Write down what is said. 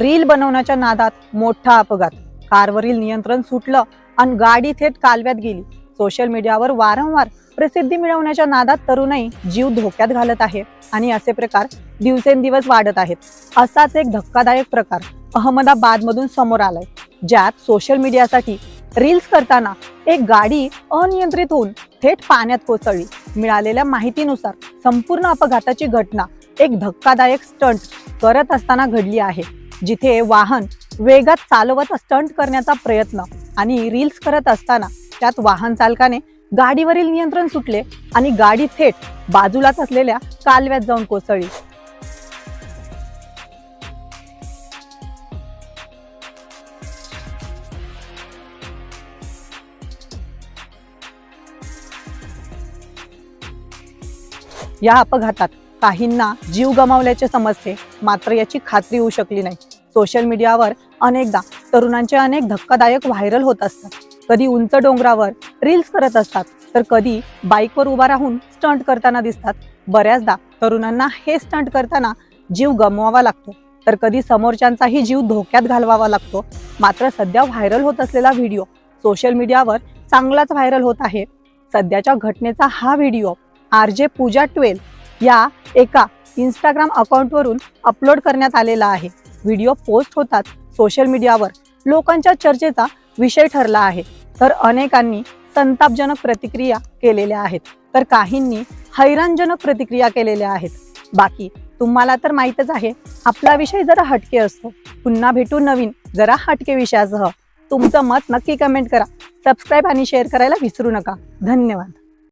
Reel बनवण्याच्या नादात मोठा अपघात. कारवरील नियंत्रण सुटलं आणि गाडी थेट कालव्यात गेली. सोशल मीडियावर वारंवार प्रसिद्धी मिळवण्याच्या नादात तरुणाई जीव धोक्यात घालत आहे आणि असे प्रकार दिवसेंदिवस वाढत आहेत. असाच एक धक्कादायक प्रकार अहमदाबाद मधून समोर आलाय ज्यात सोशल मीडियासाठी रील्स करताना एक गाडी अनियंत्रित होऊन थेट पाण्यात कोसळली. मिळालेल्या माहितीनुसार संपूर्ण अपघाताची घटना एक धक्कादायक स्टंट करत असताना घडली आहे. जिथे वाहन वेगात चालवत स्टंट करण्याचा प्रयत्न आणि रील्स करत असताना त्यात वाहन चालकाने गाडीवरील नियंत्रण सुटले आणि गाडी थेट बाजूलाच असलेल्या कालव्यात जाऊन कोसळली. या अपघातात काहींना जीव गमावल्याचे समजते मात्र याची खात्री होऊ शकली नाही. सोशल मीडियावर अनेकदा तरुणांचे अनेक धक्कादायक व्हायरल होत असतात. कधी उंच डोंगरावर रील्स करत असतात तर कधी बाईकवर उभा राहून स्टंट करताना दिसतात. बऱ्याचदा तरुणांना हे स्टंट करताना जीव गमवावा लागतो तर कधी समोरच्यांचाही जीव धोक्यात घालवावा लागतो. मात्र सध्या व्हायरल होत असलेला व्हिडिओ सोशल मीडियावर चांगलाच व्हायरल होत आहे. सध्याच्या घटनेचा हा व्हिडिओ आर जे पूजा ट्वेल्व या एका इंस्टाग्राम अकाउंटवरून अपलोड करण्यात आलेला आहे. व्हिडिओ पोस्ट होताच सोशल मीडियावर लोकांच्या चर्चेचा विषय ठरला आहे. तर अनेकांनी संतापजनक प्रतिक्रिया केलेल्या आहेत. तर काहींनी हैराणजनक प्रतिक्रिया केलेल्या आहेत. बाकी तुम्हाला तर माहीतच आहे आपला विषय जरा हटके असतो. पुन्हा भेटू नवीन जरा हटके विषयासह. तुमचं मत नक्की कमेंट करा. सबस्क्राईब आणि शेअर करायला विसरू नका. धन्यवाद.